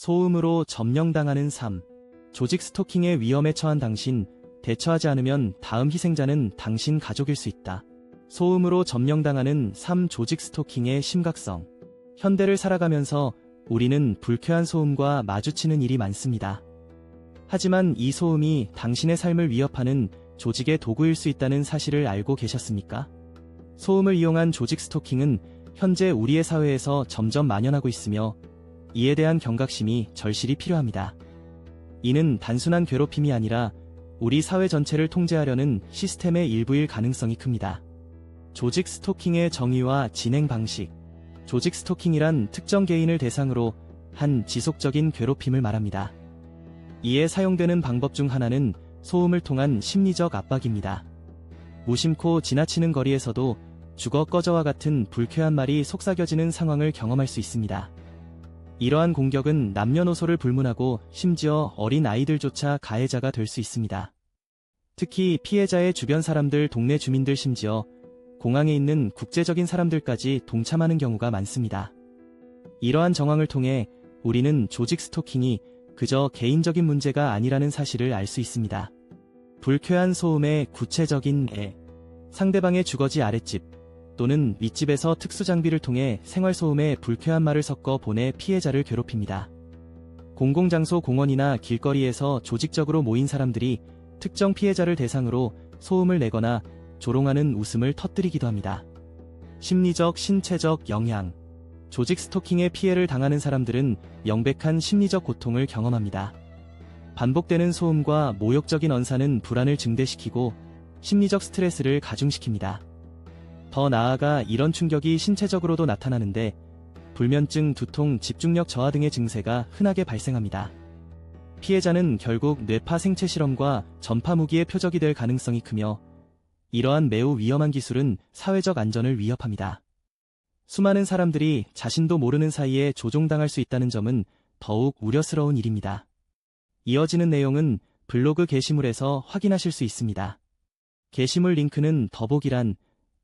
소음으로 점령당하는 삶. 조직 스토킹의 위험에 처한 당신, 대처하지 않으면 다음 희생자는 당신 가족일 수 있다. 소음으로 점령당하는 삶 조직 스토킹의 심각성. 현대를 살아가면서 우리는 불쾌한 소음과 마주치는 일이 많습니다. 하지만 이 소음이 당신의 삶을 위협하는 조직의 도구일 수 있다는 사실을 알고 계셨습니까? 소음을 이용한 조직 스토킹은 현재 우리의 사회에서 점점 만연하고 있으며 이에 대한 경각심이 절실히 필요합니다. 이는 단순한 괴롭힘이 아니라 우리 사회 전체를 통제하려는 시스템의 일부일 가능성이 큽니다. 조직 스토킹의 정의와 진행 방식. 조직 스토킹이란 특정 개인을 대상으로 한 지속적인 괴롭힘을 말합니다. 이에 사용되는 방법 중 하나는 소음을 통한 심리적 압박입니다. 무심코 지나치는 거리에서도 죽어 꺼져와 같은 불쾌한 말이 속삭여지는 상황을 경험할 수 있습니다. 이러한 공격은 남녀노소를 불문하고 심지어 어린 아이들조차 가해자가 될 수 있습니다. 특히 피해자의 주변 사람들, 동네 주민들 심지어 공항에 있는 국제적인 사람들까지 동참하는 경우가 많습니다. 이러한 정황을 통해 우리는 조직 스토킹이 그저 개인적인 문제가 아니라는 사실을 알 수 있습니다. 불쾌한 소음의 구체적인 애, 상대방의 주거지 아랫집 또는 윗집에서 특수장비를 통해 생활소음에 불쾌한 말을 섞어 보내 피해자를 괴롭힙니다. 공공장소 공원이나 길거리에서 조직적으로 모인 사람들이 특정 피해자를 대상으로 소음을 내거나 조롱하는 웃음을 터뜨리기도 합니다. 심리적, 신체적 영향. 조직 스토킹의 피해를 당하는 사람들은 명백한 심리적 고통을 경험합니다. 반복되는 소음과 모욕적인 언사는 불안을 증대시키고 심리적 스트레스를 가중시킵니다. 더 나아가 이런 충격이 신체적으로도 나타나는데 불면증, 두통, 집중력 저하 등의 증세가 흔하게 발생합니다. 피해자는 결국 뇌파 생체 실험과 전파 무기의 표적이 될 가능성이 크며 이러한 매우 위험한 기술은 사회적 안전을 위협합니다. 수많은 사람들이 자신도 모르는 사이에 조종당할 수 있다는 점은 더욱 우려스러운 일입니다. 이어지는 내용은 블로그 게시물에서 확인하실 수 있습니다. 게시물 링크는 더보기란